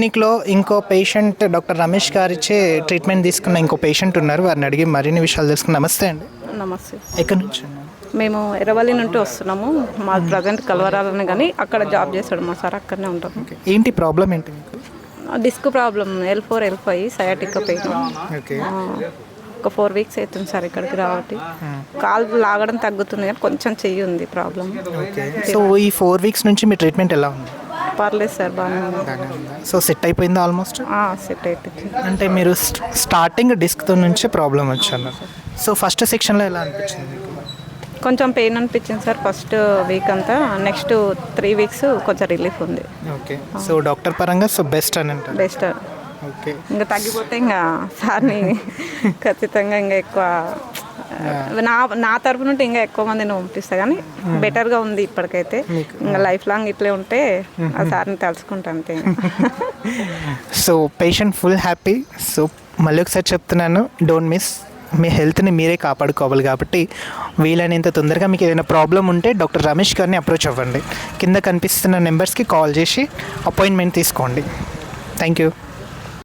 క్లినిక్లో ఇంకో patient doctor Ramesh గారు ఇచ్చే ట్రీట్మెంట్ తీసుకున్న ఇంకో పేషెంట్ ఉన్నారు. వారిని అడిగి మరిన్ని విషయాలు తెలుసుకుని నమస్తే అండి. నమస్తే. ఎక్కడి నుంచి? మేము ఎర్రవల్లి నుండి వస్తున్నాము. మా ప్రజెంట్ కలవరాలని కానీ అక్కడ జాబ్ చేస్తాడు మా సార్ అక్కడనే ఓకే. ఏంటి ప్రాబ్లం ఏంటి disc problem L four L five sciatic pain. Okay. ఒక ఫోర్ వీక్స్ అవుతుంది సార్ ఇక్కడికి రావటి కాలు లాగడం తగ్గుతుంది కానీ కొంచెం చెయ్యి ఉంది ప్రాబ్లం. ఓకే. సో ఈ ఫోర్ వీక్స్ నుంచి మీ ట్రీట్మెంట్ ఎలా ఉంది? పర్లేదు సార్ బాగానే ఉంది. సో సెట్ అయిపోయిందా ఆల్మోస్ట్? సెట్ అయిపోయింది. అంటే మీరు స్ట్- స్టార్టింగ్ డిస్క్తో నుంచి ప్రాబ్లం వచ్చాను. సో ఫస్ట్ సెక్షన్లో ఎలా అనిపించింది మీకు? కొంచెం పెయిన్ అనిపించింది సార్ ఫస్ట్ వీక్ అంతా. నెక్స్ట్ త్రీ వీక్స్ కొంచెం రిలీఫ్ ఉంది. ఓకే. సో డాక్టర్ పరంగా సో బెస్ట్ అని అంటారు. Best okay. ఇంకా తగ్గిపోతే ఇంకా సార్ని ఖచ్చితంగా ఇంకా ఎక్కువ నా నా తరపు నుండి ఇంకా ఎక్కువ మందిని పంపిస్తా కానీ బెటర్గా ఉంది ఇప్పటికైతే. ఇంకా లైఫ్ లాంగ్ ఇట్లే ఉంటే ఆ సార్ని తలుచుకుంటా అంతే so patient full happy. So మళ్ళీ ఒకసారి చెప్తున్నాను డోంట్ మిస్. మీ హెల్త్ని మీరే కాపాడుకోవాలి కాబట్టి వీలైనంత తొందరగా మీకు ఏదైనా ప్రాబ్లం ఉంటే డాక్టర్ రమేష్ గారిని అప్రోచ్ అవ్వండి. కింద కనిపిస్తున్న నెంబర్స్కి కాల్ చేసి అపాయింట్మెంట్ తీసుకోండి. Thank you.